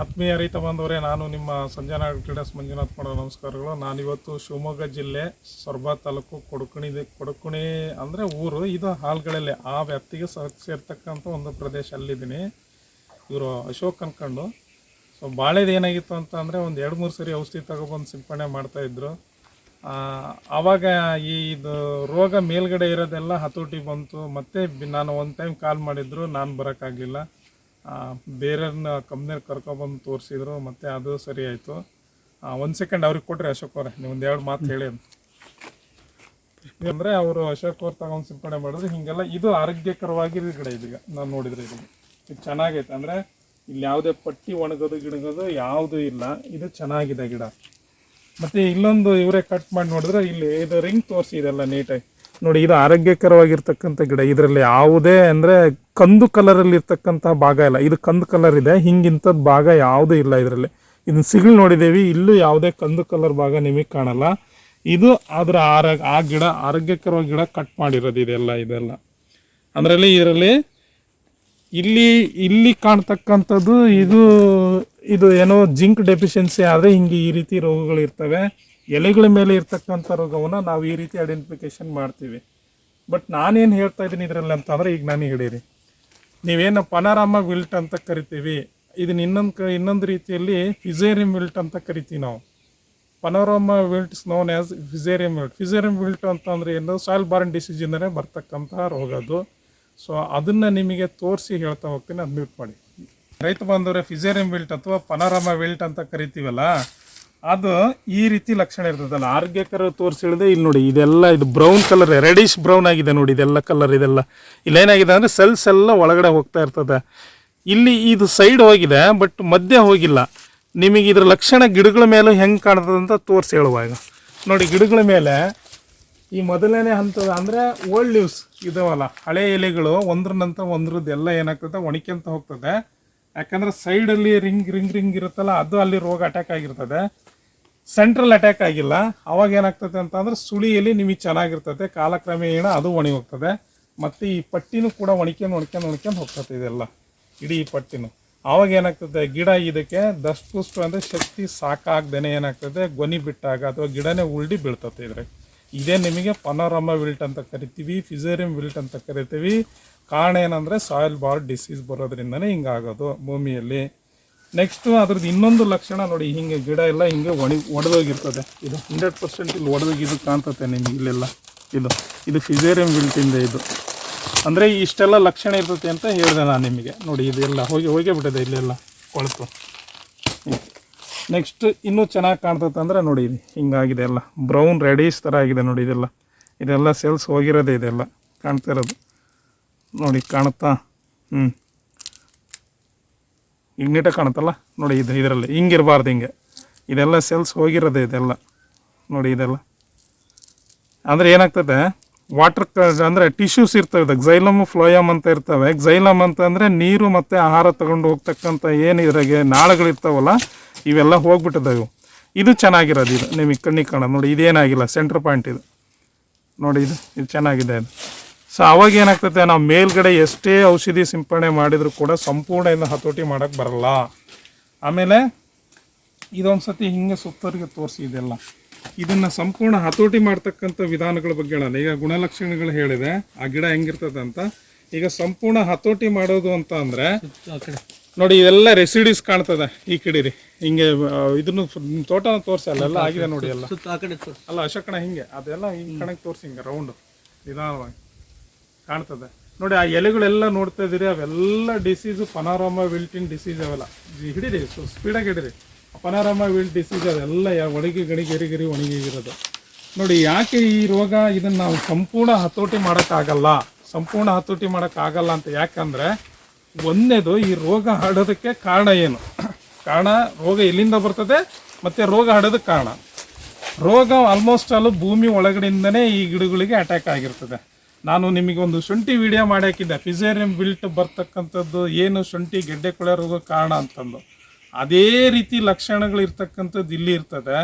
ಆತ್ಮೀಯ ರೈತ ಬಾಂಧವರೇ ನಾನು ನಿಮ್ಮ ಸಂಜನಾ ಟ್ರೇಡರ್ಸ್ ಮಂಜುನಾಥ್ ಮಾಡೋ ನಮಸ್ಕಾರಗಳು. ನಾನಿವತ್ತು ಶಿವಮೊಗ್ಗ ಜಿಲ್ಲೆ ಸೊರಬ ತಾಲೂಕು ಕೊಡಕುಣಿ ಕೊಡಕುಣಿ ಅಂದರೆ ಊರು. ಇದು ಹಾಲ್ಗಳಲ್ಲಿ ಆ ವ್ಯಾಪ್ತಿಗೆ ಸೇರ್ತಕ್ಕಂಥ ಒಂದು ಪ್ರದೇಶ ಅಲ್ಲಿದ್ದೀನಿ. ಇವರು ಅಶೋಕ್ ಅನ್ಕೊಂಡು. ಸೊ, ಬಾಳೆದು ಏನಾಗಿತ್ತು ಅಂತ ಅಂದರೆ ಒಂದು ಎರಡು ಮೂರು ಸರಿ ಔಷಧಿ ತಗೊಬಂದು ಸಿಂಪಡಣೆ ಮಾಡ್ತಾಯಿದ್ರು ಆವಾಗ ಈ ಇದು ರೋಗ ಮೇಲ್ಗಡೆ ಇರೋದೆಲ್ಲ ಹತೋಟಿ ಬಂತು. ಮತ್ತು ನಾನು ಒಂದು ಟೈಮ್ ಕಾಲ್ ಮಾಡಿದ್ರು. ನಾನು ಬರೋಕ್ಕಾಗಲಿಲ್ಲ. ಬೇರೆಯವ್ರನ್ನ ಕಂಪ್ನಿಯವ್ರು ಕರ್ಕೊಬಂದು ತೋರಿಸಿದ್ರು, ಮತ್ತು ಅದು ಸರಿ ಆಯಿತು. ಒಂದು ಸೆಕೆಂಡ್ ಅವ್ರಿಗೆ ಕೊಟ್ರಿ ಅಶೋಕ್ ಅವರೇ, ನೀವು ಒಂದು ಎರಡು ಮಾತು ಹೇಳಿ ಅಂದರೆ ಅವರು ಅಶೋಕ್ ಅವ್ರು ತಗೊಂಡು ಸಿಂಪಡಣೆ ಮಾಡಿದ್ರು, ಹೀಗೆಲ್ಲ ಇದು ಆರೋಗ್ಯಕರವಾಗಿ ಗಿಡ ಇದೀಗ, ನಾನು ನೋಡಿದ್ರೆ ಇದು ಇದು ಚೆನ್ನಾಗೈತೆ, ಅಂದರೆ ಇಲ್ಲಿ ಯಾವುದೇ ಪಟ್ಟಿ ಒಣಗೋದು ಗಿಡಗೋದು ಯಾವುದೂ ಇಲ್ಲ, ಇದು ಚೆನ್ನಾಗಿದೆ ಗಿಡ. ಮತ್ತು ಇಲ್ಲೊಂದು ಇವರೇ ಕಟ್ ಮಾಡಿ ನೋಡಿದ್ರೆ ಇಲ್ಲಿ ಇದು ರಿಂಗ್ ತೋರಿಸಿದೆಲ್ಲ ನೀಟಾಗಿ ನೋಡಿ, ಇದು ಆರೋಗ್ಯಕರವಾಗಿರ್ತಕ್ಕಂಥ ಗಿಡ. ಇದರಲ್ಲಿ ಯಾವುದೇ ಅಂದರೆ ಕಂದು ಕಲರಲ್ಲಿ ಇರ್ತಕ್ಕಂಥ ಭಾಗ ಇಲ್ಲ. ಇದು ಕಂದು ಕಲರ್ ಇದೆ. ಹಿಂಗಿಂಥದ್ದು ಭಾಗ ಯಾವುದೂ ಇಲ್ಲ ಇದರಲ್ಲಿ. ಇದನ್ನ ಸಿಗಳು ನೋಡಿದ್ದೀವಿ ಇಲ್ಲೂ ಯಾವುದೇ ಕಂದು ಕಲರ್ ಭಾಗ ನಿಮಗೆ ಕಾಣಲ್ಲ. ಇದು ಅದರ ಆರ, ಆ ಗಿಡ, ಆರೋಗ್ಯಕರವಾಗಿ ಗಿಡ ಕಟ್ ಮಾಡಿರೋದು ಇದೆಲ್ಲ ಇದೆಲ್ಲ. ಅದರಲ್ಲಿ ಇದರಲ್ಲಿ ಇಲ್ಲಿ ಇಲ್ಲಿ ಕಾಣ್ತಕ್ಕಂಥದ್ದು ಇದು ಇದು ಏನೋ ಜಿಂಕ್ ಡೆಫಿಷಿಯನ್ಸಿ ಆದರೆ ಹಿಂಗೆ ಈ ರೀತಿ ರೋಗಗಳು ಇರ್ತವೆ. ಎಲೆಗಳ ಮೇಲೆ ಇರ್ತಕ್ಕಂಥ ರೋಗವನ್ನು ನಾವು ಈ ರೀತಿ ಐಡೆಂಟಿಫಿಕೇಶನ್ ಮಾಡ್ತೀವಿ. ಬಟ್ ನಾನೇನು ಹೇಳ್ತಾ ಇದ್ದೀನಿ ಇದರಲ್ಲಿ ಅಂತಂದರೆ ಈಗ ನಾನು ಹಿಡೀರಿ ನೀವೇನು ಪನಾರಾಮ ವಿಲ್ಟ್ ಅಂತ ಕರಿತೀವಿ. ಇದನ್ನ ಇನ್ನೊಂದು ಕ ಇನ್ನೊಂದು ರೀತಿಯಲ್ಲಿ ಫಿಸೇರಿಯಂ ವಿಲ್ಟ್ ಅಂತ ಕರಿತೀವಿ ನಾವು. Panama wilts known as fusarium wilt fusarium wilt ಅಂತಂದರೆ ಏನು? ಸಾಯಿಲ್ ಬಾರ್ನ್ ಡಿಸೀಜಿಂದನೇ ಬರ್ತಕ್ಕಂಥ ರೋಗ ಅದು. ಸೊ ಅದನ್ನು ನಿಮಗೆ ತೋರಿಸಿ ಹೇಳ್ತಾ ಹೋಗ್ತೀನಿ ಅದು ಮ್ಯೂಟ್ ಮಾಡಿ. ರೈತ ಬಾಂಧವರೇ ಫಿಸೇರಿಯಂ ವಿಲ್ಟ್ ಅಥವಾ ಪನೋರಾಮ ವಿಲ್ಟ್ ಅಂತ ಕರಿತೀವಲ್ಲ ಅದು ಈ ರೀತಿ ಲಕ್ಷಣ ಇರ್ತದಲ್ಲ ಆರೋಗ್ಯಕರ ತೋರಿಸಿ ಹೇಳಿದೆ ಇಲ್ಲಿ ನೋಡಿ, ಇದೆಲ್ಲ ಇದು ಬ್ರೌನ್ ಕಲರ್ ರೆಡಿಶ್ ಬ್ರೌನ್ ಆಗಿದೆ ನೋಡಿ, ಇದೆಲ್ಲ ಕಲರ್ ಇದೆಲ್ಲ. ಇಲ್ಲೇನಾಗಿದೆ ಅಂದರೆ ಸೆಲ್ಸ್ ಎಲ್ಲ ಒಳಗಡೆ ಹೋಗ್ತಾ ಇರ್ತದೆ. ಇಲ್ಲಿ ಇದು ಸೈಡ್ ಹೋಗಿದೆ ಬಟ್ ಮಧ್ಯೆ ಹೋಗಿಲ್ಲ. ನಿಮಗೆ ಇದ್ರ ಲಕ್ಷಣ ಗಿಡಗಳ ಮೇಲೆ ಹೆಂಗೆ ಕಾಣ್ತದೆ ಅಂತ ತೋರಿಸಿ ಹೇಳುವಾಗ ನೋಡಿ, ಗಿಡಗಳ ಮೇಲೆ ಈ ಮೊದಲನೇ ಹಂತದ ಅಂದರೆ ಓಲ್ಡ್ ಲೀವ್ಸ್ ಇದಾವಲ್ಲ, ಹಳೆ ಎಲೆಗಳು ಒಂದ್ರ ನಂತರ ಒಂದ್ರದ್ದು ಎಲ್ಲ ಏನಾಗ್ತದೆ? ಒಣಕ್ಯಂತ ಹೋಗ್ತದೆ. ಯಾಕಂದ್ರೆ ಸೈಡಲ್ಲಿ ರಿಂಗ್ ರಿಂಗ್ ರಿಂಗ್ ಇರುತ್ತಲ್ಲ, ಅದು ಅಲ್ಲಿ ರೋಗ ಅಟ್ಯಾಕ್ ಆಗಿರ್ತದೆ. ಸೆಂಟ್ರಲ್ ಅಟ್ಯಾಕ್ ಆಗಿಲ್ಲ. ಅವಾಗ ಏನಾಗ್ತದೆ ಅಂತಂದ್ರೆ ಸುಳಿಯಲ್ಲಿ ನಿಮಗೆ ಚೆನ್ನಾಗಿರ್ತದೆ. ಕಾಲಕ್ರಮೇಣ ಅದು ಒಣಗಿ ಹೋಗ್ತದೆ. ಮತ್ತು ಈ ಪಟ್ಟಿನೂ ಕೂಡ ಒಣಕ್ಯಂದು ಒಣಕ್ಯಂದು ಒಣಕ್ಯಂದು ಹೋಗ್ತದೆ ಇದೆಲ್ಲ. ಇಡೀ ಈ ಪಟ್ಟಿನೂ. ಆವಾಗ ಏನಾಗ್ತದೆ, ಗಿಡ ಇದಕ್ಕೆ ದಷ್ಟು ಅಂದರೆ ಶಕ್ತಿ ಸಾಕಾಗ್ದೇನೆ ಏನಾಗ್ತದೆ, ಗೊನಿ ಬಿಟ್ಟಾಗ ಅಥವಾ ಗಿಡನೇ ಉಲ್ಡಿ ಬೀಳ್ತದೆ ಇದ್ರಾಗ ಇದೇ ನಿಮಗೆ ಪನೋರಮ ವಿಲ್ಟ್ ಅಂತ ಕರಿತೀವಿ ಫಿಸೇರಿಯಂ ವಿಲ್ಟ್ ಅಂತ ಕರಿತೀವಿ. ಕಾರಣ ಏನಂದರೆ ಸಾಯಿಲ್ ಬಾರ್ ಡಿಸೀಸ್ ಬರೋದ್ರಿಂದನೇ ಹಿಂಗಾಗೋದು ಭೂಮಿಯಲ್ಲಿ. ನೆಕ್ಸ್ಟು ಅದ್ರದ್ದು ಇನ್ನೊಂದು ಲಕ್ಷಣ ನೋಡಿ, ಹಿಂಗೆ ಗಿಡ ಎಲ್ಲ ಹಿಂಗೆ ಒಣಿ ಒಡೆದೋಗಿರ್ತದೆ ಇದು ಹಂಡ್ರೆಡ್ ಪರ್ಸೆಂಟ್ ಇಲ್ಲಿ ಒಡೆದೋಗಿದ್ದು ಕಾಣ್ತತೆ ನಿಮಗೆ ಇಲ್ಲೆಲ್ಲ. ಇದು ಇದು ಫಿಸೇರಿಯಂ ವಿಲ್ಟಿಂದ ಇದು. ಅಂದರೆ ಇಷ್ಟೆಲ್ಲ ಲಕ್ಷಣ ಇರ್ತದೆ ಅಂತ ಹೇಳಿದೆ ನಾನು ನಿಮಗೆ. ನೋಡಿ, ಇದೆಲ್ಲ ಹೋಗಿ, ಹೋಗೇ ಬಿಟ್ಟಿದೆ ಇಲ್ಲೆಲ್ಲ ಕೊಳತು. ನೆಕ್ಸ್ಟ್ ಇನ್ನೂ ಚೆನ್ನಾಗಿ ಕಾಣ್ತದೆ ಅಂದರೆ ನೋಡಿ ಹಿಂಗಾಗಿದೆ ಎಲ್ಲ. ಬ್ರೌನ್ ರೆಡೀಸ್ ಥರ ಆಗಿದೆ ನೋಡಿ ಇದೆಲ್ಲ. ಇದೆಲ್ಲ ಸೆಲ್ಸ್ ಹೋಗಿರೋದೇ ಇದೆಲ್ಲ ಕಾಣ್ತಾ ಇರೋದು. ನೋಡಿ ಕಾಣುತ್ತಾ? ಹ್ಞೂ ಈಗ ನೀಟಾಗಿ ಕಾಣುತ್ತಲ್ಲ? ನೋಡಿ ಇದು ಇದರಲ್ಲಿ. ಹಿಂಗಿರಬಾರ್ದು ಹಿಂಗೆ. ಇದೆಲ್ಲ ಸೆಲ್ಸ್ ಹೋಗಿರೋದೇ ಇದೆಲ್ಲ ನೋಡಿ ಇದೆಲ್ಲ. ಅಂದರೆ ಏನಾಗ್ತದೆ ವಾಟರ್ ಅಂದರೆ ಟಿಶ್ಯೂಸ್ ಇರ್ತವೆ ಝೈಲಮ್ ಫ್ಲೋಯಮ್ ಅಂತ ಇರ್ತವೆ. ಝೈಲಮ್ ಅಂತ ಅಂದರೆ ನೀರು ಮತ್ತು ಆಹಾರ ತಗೊಂಡು ಹೋಗ್ತಕ್ಕಂಥ ಏನು ಇದ್ರಾಗೆ ನಾಳಗಳಿರ್ತಾವಲ್ಲ ಇವೆಲ್ಲ ಹೋಗ್ಬಿಟ್ಟಿದ್ದಾವೆ ಇದು ಚೆನ್ನಾಗಿರೋದು ಇದು. ನಿಮಗೆ ಕಣ್ಣಿಗೆ ಕಾಣೋದು ನೋಡಿ, ಇದೇನಾಗಿಲ್ಲ. ಸೆಂಟ್ರ್ ಪಾಯಿಂಟ್ ಇದು. ನೋಡಿ, ಇದು ಇದು ಚೆನ್ನಾಗಿದೆ ಇದು ಸೊ ಅವಾಗ ಏನಾಗ್ತದೆ ನಾವು ಮೇಲ್ಗಡೆ ಎಷ್ಟೇ ಔಷಧಿ ಸಿಂಪಡಣೆ ಮಾಡಿದರೂ ಕೂಡ ಸಂಪೂರ್ಣ ಇನ್ನು ಹತೋಟಿ ಮಾಡೋಕ್ಕೆ ಬರಲ್ಲ. ಆಮೇಲೆ ಇದೊಂದು ಸತಿ ಹಿಂಗೆ ಸುತ್ತವರಿಗೆ ತೋರಿಸಿ ಇದೆಲ್ಲ. ಇದನ್ನು ಸಂಪೂರ್ಣ ಹತೋಟಿ ಮಾಡ್ತಕ್ಕಂಥ ವಿಧಾನಗಳ ಬಗ್ಗೆ ಹೇಳಲ್ಲ. ಈಗ ಗುಣಲಕ್ಷಣಗಳು ಹೇಳಿದೆ. ಆ ಗಿಡ ಹೆಂಗಿರ್ತದೆ ಅಂತ ಈಗ ಸಂಪೂರ್ಣ ಹತೋಟಿ ಮಾಡೋದು ಅಂತ ಅಂದರೆ ನೋಡಿ ಇದೆಲ್ಲ ರೆಸಿಡೀಸ್ ಕಾಣ್ತದೆ ಈ ಕಡೆ ಹಿಂಗೆ ಆ, ಇದನ್ನು ತೋಟ ತೋಟನ ಅಲ್ಲ ಎಲ್ಲ ಆಗಿದೆ ನೋಡಿ ಎಲ್ಲ. ಅಲ್ಲ ಅಶೋಕಣ ಹಿಂಗೆ ಅದೆಲ್ಲ ಹಿಂಗೆ ಕಣಕ್ಕೆ ತೋರಿಸಿ ಹಿಂಗೆ ರೌಂಡ್ ನಿಧಾನವಾಗಿ. ಕಾಣ್ತದೆ. ನೋಡಿ ಆ ಎಲೆಗಳೆಲ್ಲ ನೋಡ್ತಾ ಇದ್ದೀರಿ ಅವೆಲ್ಲ ಡಿಸೀಸು ಪನಾರಾಮ ವಿಲ್ಟಿನ್ ಡಿಸೀಸ್ ಅವೆಲ್ಲ. ಹಿಡೀರಿ ಸೊ ಸ್ಪೀಡಾಗಿ ಹಿಡೀರಿ. ಪನಾರಾಮ ವಿಲ್ಟ್ ಡಿಸೀಸ್ ಅದೆಲ್ಲ ಒಣಗಿ ಗಣಿಗೆರಿಗಿರಿ ಗರಿ ಗರಿ ಒಣಗಿರೋದು ನೋಡಿ ಯಾಕೆ ಈ ರೋಗ ಇದನ್ನು ನಾವು ಸಂಪೂರ್ಣ ಹತೋಟಿ ಮಾಡೋಕ್ಕಾಗಲ್ಲ? ಸಂಪೂರ್ಣ ಹತೋಟಿ ಮಾಡೋಕ್ಕಾಗಲ್ಲ ಅಂತ ಯಾಕಂದರೆ ಒಂದನೇದು ಈ ರೋಗ ಹರಡೋದಕ್ಕೆ ಕಾರಣ ಏನು? ಕಾರಣ ರೋಗ ಎಲ್ಲಿಂದ ಬರ್ತದೆ? ಮತ್ತು ರೋಗ ಹರಡೋದಕ್ಕೆ ಕಾರಣ. ರೋಗ ಆಲ್ಮೋಸ್ಟ್ ಆಲ್ ಭೂಮಿ ಒಳಗಡೆಯಿಂದನೇ ಈ ಗಿಡಗಳಿಗೆ ಅಟ್ಯಾಕ್ ಆಗಿರ್ತದೆ. ನಾನು ನಿಮಗೆ ಒಂದು ಶುಂಠಿ ವಿಡಿಯೋ ಮಾಡಿ ಹಾಕಿದ್ದೆ. ಫಿಸೇರಿಯಂ ಬಿಲ್ಟ್ ಬರ್ತಕ್ಕಂಥದ್ದು ಏನು ಶುಂಠಿ, ಗೆಡ್ಡೆ ಕೊಳೆ ರೋಗ ಕಾರಣ ಅಂತಂದು. ಅದೇ ರೀತಿ ಲಕ್ಷಣಗಳು ಇರ್ತಕ್ಕಂಥದ್ದು ಇಲ್ಲಿ ಇರ್ತದೆ.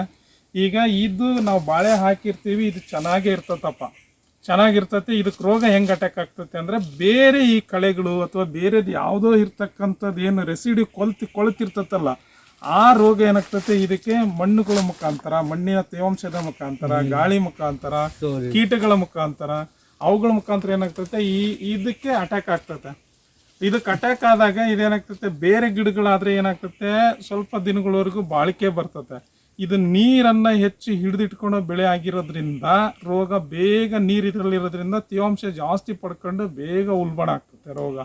ಈಗ ಇದು ನಾವು ಬಾಳೆ ಹಾಕಿರ್ತೀವಿ, ಇದು ಚೆನ್ನಾಗೇ ಇರ್ತದಪ್ಪ ಚೆನ್ನಾಗಿರ್ತತೆ. ಇದಕ್ಕೆ ರೋಗ ಹೆಂಗೆ ಅಟ್ಯಾಕ್ ಆಗ್ತತಿ ಅಂದರೆ ಬೇರೆ ಈ ಕಳೆಗಳು ಅಥವಾ ಬೇರೆದು ಯಾವುದೋ ಇರ್ತಕ್ಕಂಥದ್ದು ಏನು ರೆಸಿಡಿ ಕೊಲ್ತಿ ಕೊಳ್ತಿರ್ತತಲ್ಲ ಆ ರೋಗ ಏನಾಗ್ತತೆ? ಇದಕ್ಕೆ ಮಣ್ಣುಗಳ ಮುಖಾಂತರ ಮಣ್ಣಿನ ತೇವಾಂಶದ ಮುಖಾಂತರ ಗಾಳಿ ಮುಖಾಂತರ ಕೀಟಗಳ ಮುಖಾಂತರ ಅವುಗಳ ಮುಖಾಂತರ ಏನಾಗ್ತತೆ? ಈ ಇದಕ್ಕೆ ಅಟ್ಯಾಕ್ ಆಗ್ತತೆ. ಇದಕ್ಕೆ ಅಟ್ಯಾಕ್ ಆದಾಗ ಇದೇನಾಗ್ತತೆ? ಬೇರೆ ಗಿಡಗಳಾದರೆ ಏನಾಗ್ತತೆ? ಸ್ವಲ್ಪ ದಿನಗಳವರೆಗೂ ಬಾಳಿಕೆ ಬರ್ತತೆ. ಇದು ನೀರನ್ನ ಹೆಚ್ಚು ಹಿಡಿದಿಟ್ಕೊಳ್ಳೋ ಬೆಳೆ ಆಗಿರೋದ್ರಿಂದ ರೋಗ ಬೇಗ ನೀರು ಇದರಲ್ಲಿರೋದ್ರಿಂದ ತೇವಾಂಶ ಜಾಸ್ತಿ ಪಡ್ಕೊಂಡು ಬೇಗ ಉಲ್ಬಣ ಆಗ್ತದೆ ರೋಗ.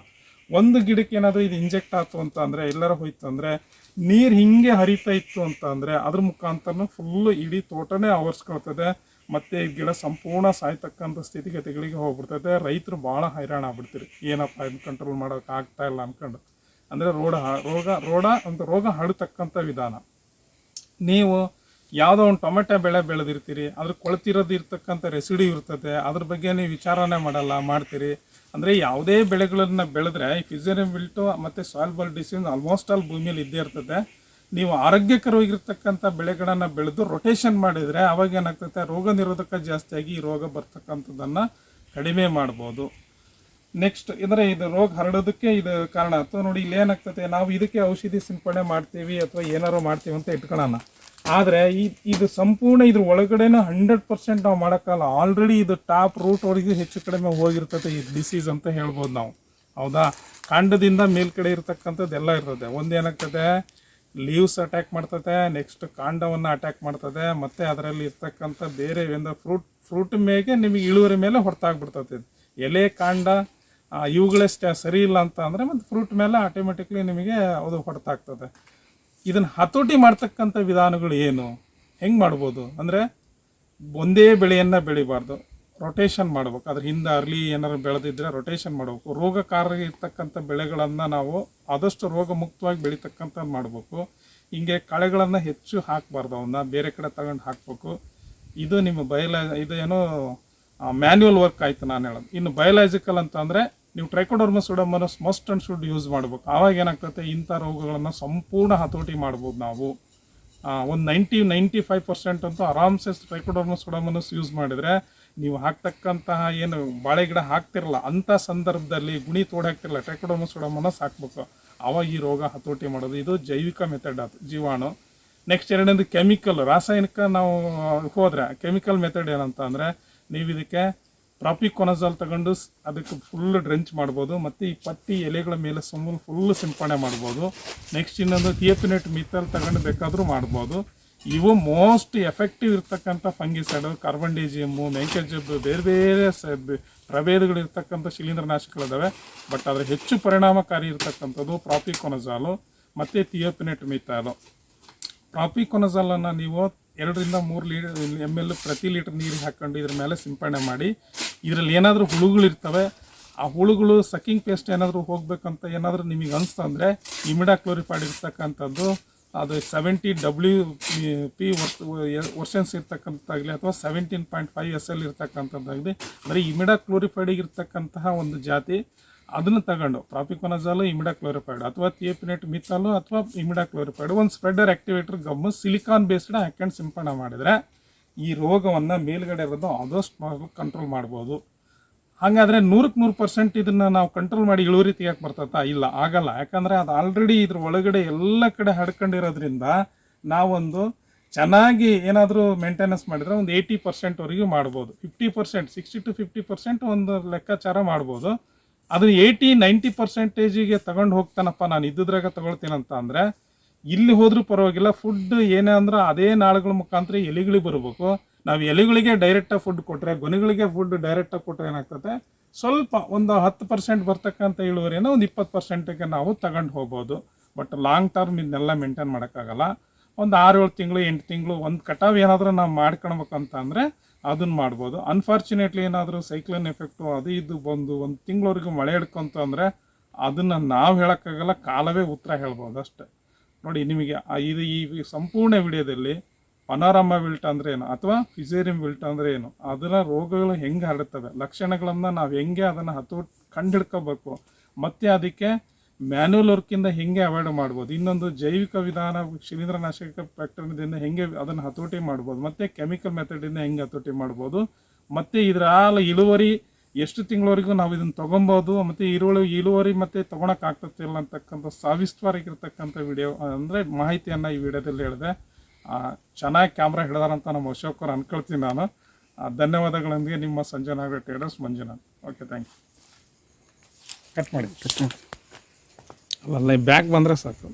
ಒಂದು ಗಿಡಕ್ಕೆ ಏನಾದರೂ ಇದು ಇಂಜೆಕ್ಟ್ ಆಯ್ತು ಅಂತ ಅಂದರೆ, ಎಲ್ಲರೂ ಹೋಯ್ತು ಅಂದರೆ, ನೀರು ಹಿಂಗೆ ಹರಿತಾ ಇತ್ತು ಅಂತ ಅಂದರೆ, ಅದ್ರ ಮುಖಾಂತರ ಫುಲ್ಲು ಇಡೀ ತೋಟನೇ ಆವರಿಸ್ಕೊಳ್ತದೆ. ಮತ್ತು ಈ ಗಿಡ ಸಂಪೂರ್ಣ ಸಾಯ್ತಕ್ಕಂಥ ಸ್ಥಿತಿಗತಿಗಳಿಗೆ ಹೋಗ್ಬಿಡ್ತದೆ. ರೈತರು ಭಾಳ ಹೈರಾಣ ಆಗ್ಬಿಡ್ತೀರಿ ಏನಪ್ಪ ಇದನ್ನ ಕಂಟ್ರೋಲ್ ಮಾಡೋಕೆ ಆಗ್ತಾ ಇಲ್ಲ ಅಂದ್ಕೊಂಡು ಅಂದರೆ ರೋಡ ರೋಗ, ರೋಡ ಅಂತ ರೋಗ ಹರಡತಕ್ಕಂಥ ವಿಧಾನ. ನೀವು ಯಾವುದೋ ಒಂದು ಟೊಮೆಟೊ ಬೆಳೆ ಬೆಳೆದಿರ್ತೀರಿ, ಅದ್ರ ಕೊಳ್ತಿರೋದು ಇರ್ತಕ್ಕಂಥ ರೆಸಿಡಿ ಇರ್ತದೆ, ಅದ್ರ ಬಗ್ಗೆ ನೀವು ವಿಚಾರಣೆ ಮಾಡಲ್ಲ, ಮಾಡ್ತೀರಿ. ಅಂದರೆ ಯಾವುದೇ ಬೆಳೆಗಳನ್ನು ಬೆಳೆದ್ರೆ ಫಿಸರಿಯಂ ಬಿಲ್ಟು ಮತ್ತು ಸಾಯಿಲ್ ಡಿಸೀಸ್ ಆಲ್ಮೋಸ್ಟ್ ಆಲ್ ಭೂಮಿಯಲ್ಲಿ ಇದ್ದೇ ಇರ್ತದೆ. ನೀವು ಆರೋಗ್ಯಕರವಾಗಿರ್ತಕ್ಕಂಥ ಬೆಳೆಗಳನ್ನು ಬೆಳೆದು ರೊಟೇಷನ್ ಮಾಡಿದರೆ ಅವಾಗ ಏನಾಗ್ತದೆ? ರೋಗ ನಿರೋಧಕ ಜಾಸ್ತಿಯಾಗಿ ಈ ರೋಗ ಬರ್ತಕ್ಕಂಥದ್ದನ್ನು ಕಡಿಮೆ ಮಾಡ್ಬೋದು. ನೆಕ್ಸ್ಟ್ ಅಂದರೆ ಇದು ರೋಗ ಹರಡೋದಕ್ಕೆ ಇದು ಕಾರಣ. ಅಥವಾ ನೋಡಿ ಇಲ್ಲಿ ಏನಾಗ್ತದೆ, ನಾವು ಇದಕ್ಕೆ ಔಷಧಿ ಸಿಂಪಡಣೆ ಮಾಡ್ತೀವಿ ಅಥವಾ ಏನಾರು ಮಾಡ್ತೀವಿ ಅಂತ ಇಟ್ಕೊಳ್ಳೋಣ. ಆದರೆ ಈ, ಇದು ಸಂಪೂರ್ಣ ಇದ್ರ ಒಳಗಡೆನೂ ಹಂಡ್ರೆಡ್ ಪರ್ಸೆಂಟ್ ನಾವು ಮಾಡೋಕ್ಕಲ್ಲ ಆಲ್ರೆಡಿ ಇದು ಟಾಪ್ ರೂಟ್ವರೆಗೂ ಹೆಚ್ಚು ಕಡಿಮೆ ಹೋಗಿರ್ತದೆ ಈ ಡಿಸೀಸ್ ಅಂತ ಹೇಳ್ಬೋದು ನಾವು. ಹೌದಾ? ಕಾಂಡದಿಂದ ಮೇಲ್ಕಡೆ ಇರ್ತಕ್ಕಂಥದ್ದು ಎಲ್ಲ ಇರ್ತದೆ. ಒಂದೇನಾಗ್ತದೆ ಲೀವ್ಸ್ ಅಟ್ಯಾಕ್ ಮಾಡ್ತದೆ ನೆಕ್ಸ್ಟ್ ಕಾಂಡವನ್ನು ಅಟ್ಯಾಕ್ ಮಾಡ್ತದೆ, ಮತ್ತು ಅದರಲ್ಲಿ ಇರ್ತಕ್ಕಂಥ ಬೇರೆ ಏನಂದ್ರೆ ಫ್ರೂಟ್ ಫ್ರೂಟ್ ಮೇಲೆ ನಿಮಗೆ ಇಳುವರಿ ಮೇಲೆ ಹೊರತಾಗ್ಬಿಡ್ತದೆ. ಎಲೆ, ಕಾಂಡ ಆ, ಇವುಗಳೇ ಸ್ಟ- ಸರಿ ಇಲ್ಲ ಅಂತ ಅಂದರೆ ಮತ್ತು ಫ್ರೂಟ್ ಮೇಲೆ ಆಟೋಮೆಟಿಕ್ಲಿ ನಿಮಗೆ ಅದು ಹೊಡೆತಾಗ್ತದೆ ಇದನ್ನು ಹತೋಟಿ ಮಾಡ್ತಕ್ಕಂಥ ವಿಧಾನಗಳು ಏನು? ಹೆಂಗೆ ಮಾಡ್ಬೋದು? ಅಂದರೆ ಒಂದೇ ಬೆಳೆಯನ್ನು ಬೆಳಿಬಾರ್ದು. ರೊಟೇಷನ್ ಮಾಡ್ಬೇಕು. ಅದ್ರ ಹಿಂದೆ ಅರ್ಲಿ ಏನಾರು ಬೆಳೆದಿದ್ರೆ ರೊಟೇಷನ್ ಮಾಡಬೇಕು. ರೋಗಕಾರಕ ಇರ್ತಕ್ಕಂಥ ಬೆಳೆಗಳನ್ನು ನಾವು ಆದಷ್ಟು ರೋಗ ಮುಕ್ತವಾಗಿ ಬೆಳೀತಕ್ಕಂಥದ್ದು ಮಾಡಬೇಕು. ಹಿಂಗೆ ಕಳೆಗಳನ್ನು ಹೆಚ್ಚು ಹಾಕಬಾರ್ದು ಅವನ್ನ ಬೇರೆ ಕಡೆ ತಗೊಂಡು ಹಾಕಬೇಕು. ಇದು ನಿಮ್ಮ ಬಯಲ ಇದು ಏನೋ ಮ್ಯಾನ್ಯುವಲ್ ವರ್ಕ್ ಆಯಿತು ನಾನು ಹೇಳೋದು. ಇನ್ನು ಬಯಲಾಜಿಕಲ್ ಅಂತ ಅಂದರೆ ನೀವು trichodermas pseudomonas must and should use ಮಾಡ್ಬೇಕು. ಆವಾಗ ಏನಾಗ್ತದೆ ಇಂಥ ರೋಗಗಳನ್ನು ಸಂಪೂರ್ಣ ಹತೋಟಿ ಮಾಡ್ಬೋದು ನಾವು. ಒಂದು ನೈಂಟಿ ನೈಂಟಿ ಫೈವ್ ಪರ್ಸೆಂಟ್ ಅಂತೂ ಆರಾಮ್ಸೆ ಟ್ರೈಕೋಡರ್ಮಸ್ ಸುಡಮನಸ್ ಯೂಸ್ ಮಾಡಿದರೆ ನೀವು ಹಾಕ್ತಕ್ಕಂತಹ ಏನು ಬಾಳೆ ಗಿಡ ಹಾಕ್ತಿರಲ್ಲ, ಅಂಥ ಸಂದರ್ಭದಲ್ಲಿ ಗುಣಿ ತೋಡಿ ಹಾಕ್ತಿರಲ್ಲ, ಟ್ರೈಕೋಡರ್ಮಸ್ ಸುಡಮನಸ್ ಹಾಕ್ಬೇಕು. ಅವಾಗ ಈ ರೋಗ ಹತೋಟಿ ಮಾಡೋದು. ಇದು ಜೈವಿಕ ಮೆಥಡ್ ಅದು, ಜೀವಾಣು. ನೆಕ್ಸ್ಟ್ ಎರಡನೇದು ಕೆಮಿಕಲ್ ರಾಸಾಯನಿಕ ನಾವು ಹೋದರೆ ಕೆಮಿಕಲ್ ಮೆಥಡ್ ಏನಂತ ಅಂದರೆ ನೀವು ಇದಕ್ಕೆ ಪ್ರಾಪಿಕೊನಜಾಲ್ ತಗೊಂಡು ಅದಕ್ಕೆ ಫುಲ್ ಡ್ರೆಂಚ್ ಮಾಡ್ಬೋದು. ಮತ್ತು ಈ ಪತ್ತಿ ಎಲೆಗಳ ಮೇಲೆ ಸುಮ್ಮನೆ ಫುಲ್ ಸಿಂಪಡಣೆ ಮಾಡ್ಬೋದು. ನೆಕ್ಸ್ಟ್ ಇನ್ನೊಂದು ಥಿಯಪಿನೆಟ್ ಮಿಥಲ್ ತಗೊಂಡು ಬೇಕಾದರೂ ಮಾಡ್ಬೋದು. ಇವು ಮೋಸ್ಟ್ ಎಫೆಕ್ಟಿವ್ ಇರ್ತಕ್ಕಂಥ ಫಂಗಿಸೈಡ್ ಕಾರ್ಬನ್ ಡಿಜಿಯಮ್ಮು ಮೆಂಕೆಜಬ್ಬು ಬೇರೆ ಬೇರೆ ಸ- ಪ್ರಭೇದಗಳಿರ್ತಕ್ಕಂಥ ಶಿಲೀಂಧ್ರನಾಶಕಗಳಿದಾವೆ. ಬಟ್ ಅದರ ಹೆಚ್ಚು ಪರಿಣಾಮಕಾರಿ ಇರ್ತಕ್ಕಂಥದ್ದು ಪ್ರಾಪಿಕೊನಜಾಲು ಮತ್ತು ಥಿಯೋಪಿನೆಟ್ ಮಿಥಾಲು ಪ್ರಾಪಿಕೊನಜಾಲನ್ನು ನೀವು ಎರಡರಿಂದ ಮೂರು ಲೀಟರ್ ಎಂ ಎಲ್ ಪ್ರತಿ ಲೀಟರ್ ನೀರಿಗೆ ಹಾಕ್ಕೊಂಡು ಇದ್ರ ಮೇಲೆ ಸಿಂಪಡಣೆ ಮಾಡಿ. ಇದರಲ್ಲಿ ಏನಾದರೂ ಹುಳುಗಳಿರ್ತವೆ ಆ ಹುಳುಗಳು ಸಕ್ಕಿಂಗ್ ಪೇಸ್ಟ್ ಏನಾದರೂ ಹೋಗಬೇಕಂತ ಏನಾದರೂ ನಿಮಗೆ ಅನಿಸ್ತು ಅಂದರೆ ಇಮಿಡಾ ಕ್ಲೋರಿಫೈಡ್ ಇರ್ತಕ್ಕಂಥದ್ದು, ಅದು ಸೆವೆಂಟಿ ಡಬ್ಲ್ಯೂ ಪಿ ವರ್ಷನ್ಸ್ ಇರ್ತಕ್ಕಂಥದ್ದಾಗಲಿ ಅಥವಾ seventeen point five S L ಇರ್ತಕ್ಕಂಥದ್ದಾಗಲಿ ಅಂದರೆ ಇಮಿಡಾ ಕ್ಲೋರಿಫೈಡಿಗೆ ಇರ್ತಕ್ಕಂತಹ ಒಂದು ಜಾತಿ, ಅದನ್ನು ತಗೊಂಡು, ಪ್ರಾಪಿಕೊನಜಾಲು ಇಮಿಡಾ ಕ್ಲೋರಿಫೈಡ್ ಅಥವಾ ಥಿಯಪಿನೆಟ್ ಮಿಥಾಲು ಅಥವಾ ಇಮಿಡಾ ಕ್ಲೋರಿಫೈಡ್ ಒಂದು spreader activator gum silicon based ಹಾಕೊಂಡು ಸಿಂಪಡಣೆ ಮಾಡಿದರೆ ಈ ರೋಗವನ್ನು ಮೇಲ್ಗಡೆ ಇರೋದು ಆದಷ್ಟು ಕಂಟ್ರೋಲ್ ಮಾಡ್ಬೋದು. ಹಾಗಾದರೆ ನೂರಕ್ಕೆ ನೂರು ಪರ್ಸೆಂಟ್ ಇದನ್ನು ನಾವು ಕಂಟ್ರೋಲ್ ಮಾಡಿ ಇಳುವರಿ ತೆಗಿಯಕ್ಕೆ ಬರ್ತತಾ ಇಲ್ಲ, ಆಗಲ್ಲ. ಯಾಕಂದರೆ ಅದು ಆಲ್ರೆಡಿ ಇದ್ರ ಒಳಗಡೆ ಎಲ್ಲ ಕಡೆ ಹಡ್ಕೊಂಡಿರೋದ್ರಿಂದ ನಾವೊಂದು ಚೆನ್ನಾಗಿ ಏನಾದರೂ ಮೇಂಟೆನೆನ್ಸ್ ಮಾಡಿದರೆ ಒಂದು ಏಯ್ಟಿ ಪರ್ಸೆಂಟ್ವರೆಗೂ ಮಾಡ್ಬೋದು. Fifty percent sixty to fifty percent ಒಂದು ಲೆಕ್ಕಾಚಾರ ಮಾಡ್ಬೋದು. ಅದು ಏಯ್ಟಿ ನೈಂಟಿ ಪರ್ಸೆಂಟೇಜಿಗೆ ತಗೊಂಡು ಹೋಗ್ತಾನಪ್ಪ. ನಾನು ಇದ್ದಿದ್ರಾಗ ತಗೊಳ್ತೀನಂತ ಅಂದರೆ ಇಲ್ಲಿ ಹೋದ್ರೂ ಪರವಾಗಿಲ್ಲ ಫುಡ್ ಏನೇ ಅಂದ್ರೆ ಅದೇ ನಾಳುಗಳ ಮುಖಾಂತರ ಎಲೆಗಳಿಗೆ ಬರಬೇಕು. ನಾವು ಎಲೆಗಳಿಗೆ ಡೈರೆಕ್ಟಾಗಿ ಫುಡ್ ಕೊಟ್ಟರೆ ಗೊನೆಗಳಿಗೆ ಫುಡ್ ಡೈರೆಕ್ಟಾಗಿ ಕೊಟ್ಟರೆ ಏನಾಗ್ತದೆ? ಸ್ವಲ್ಪ ಒಂದು ಹತ್ತು ಪರ್ಸೆಂಟ್ ಬರ್ತಕ್ಕಂಥ ಇಳುವರಿಯನ್ನು ಒಂದು ಇಪ್ಪತ್ತು ಪರ್ಸೆಂಟಿಗೆ ನಾವು ತಗೊಂಡು ಹೋಗ್ಬೋದು. ಬಟ್ ಲಾಂಗ್ ಟರ್ಮ್ ಇದನ್ನೆಲ್ಲ ಮೇಂಟೈನ್ ಮಾಡೋಕ್ಕಾಗಲ್ಲ. ಒಂದು ಆರು ಏಳು ತಿಂಗಳು, ಎಂಟು ತಿಂಗಳು, ಒಂದು ಕಟಾವು ಏನಾದರೂ ನಾವು ಮಾಡ್ಕೊಳ್ಬೇಕಂತ ಅಂದರೆ ಅದನ್ನು ಮಾಡ್ಬೋದು. ಅನ್ಫಾರ್ಚುನೇಟ್ಲಿ ಏನಾದರೂ ಸೈಕ್ಲೋನ್ ಎಫೆಕ್ಟು ಅದು ಇದು ಬಂದು ಒಂದು ತಿಂಗಳವರೆಗೂ ಮಳೆ ಹಿಡ್ಕೊಂತು ಅಂದರೆ ಅದನ್ನು ನಾವು ಹೇಳೋಕ್ಕಾಗಲ್ಲ, ಕಾಲವೇ ಉತ್ತರ ಹೇಳ್ಬೋದು ಅಷ್ಟೆ. ನೋಡಿ, ನಿಮಗೆ ಇದು ಈ ಸಂಪೂರ್ಣ ವಿಡಿಯೋದಲ್ಲಿ ಪನಾರಮ್ಮ ವಿಲ್ಟ್ ಅಂದ್ರೆ ಏನು ಅಥವಾ ಫಿಸೇರಿಯಂ ವಿಲ್ಟ್ ಅಂದರೆ ಏನು? ಅದರ ರೋಗಗಳು ಹೆಂಗೆ ಹರಡುತ್ತವೆ ಲಕ್ಷಣಗಳನ್ನು ನಾವು ಹೆಂಗೆ ಅದನ್ನು ಹತ್ತು ಕಂಡಿಡ್ಕೋಬೇಕು ಮತ್ತು ಅದಕ್ಕೆ ಮ್ಯಾನ್ಯುವಲ್ ವರ್ಕಿಂದ ಹೆಂಗೆ ಅವಾಯ್ಡ್ ಮಾಡ್ಬೋದು? ಇನ್ನೊಂದು ಜೈವಿಕ ವಿಧಾನ ಶಿಲೀಂಧ್ರನಾಶಕ ಫ್ಯಾಕ್ಟರಿದಿಂದ ಹೆಂಗೆ ಅದನ್ನು ಹತೋಟಿ ಮಾಡ್ಬೋದು? ಮತ್ತು ಕೆಮಿಕಲ್ ಮೆಥಡಿಂದ ಹೆಂಗೆ ಹತೋಟಿ ಮಾಡ್ಬೋದು? ಮತ್ತು ಇದರ ಇಳುವರಿ ಎಷ್ಟು ತಿಂಗಳವರೆಗೂ ನಾವು ಇದನ್ನು ತೊಗೊಬೋದು ಮತ್ತು ಇಳುವರಿ ಇಳುವರಿ ಮತ್ತು ತೊಗೊಳಕ್ಕೆ ಆಗ್ತತಿಲ್ಲ ಅಂತಕ್ಕಂಥ ಸವಿಸ್ತರವಾಗಿರ್ತಕ್ಕಂಥ ವಿಡಿಯೋ ಅಂದರೆ ಮಾಹಿತಿಯನ್ನು ಈ ವಿಡಿಯೋದಲ್ಲಿ ಹೇಳಿದೆ. ಚೆನ್ನಾಗಿ ಕ್ಯಾಮ್ರಾ ಹಿಡಿದಾರಂತ ನಮ್ಮ ಅಶೋಕರು ಅಂದ್ಕೊಳ್ತೀನಿ ಅನ್ಕೊಳ್ತೀನಿ ನಾನು. ಧನ್ಯವಾದಗಳೊಂದಿಗೆ ನಿಮ್ಮ Sanjana traders Manjunath. Okay thank you cut ಮಾಡಿ ಅಲ್ಲ ಬ್ಯಾಗ್ ಬಂದರೆ ಸಾಕು.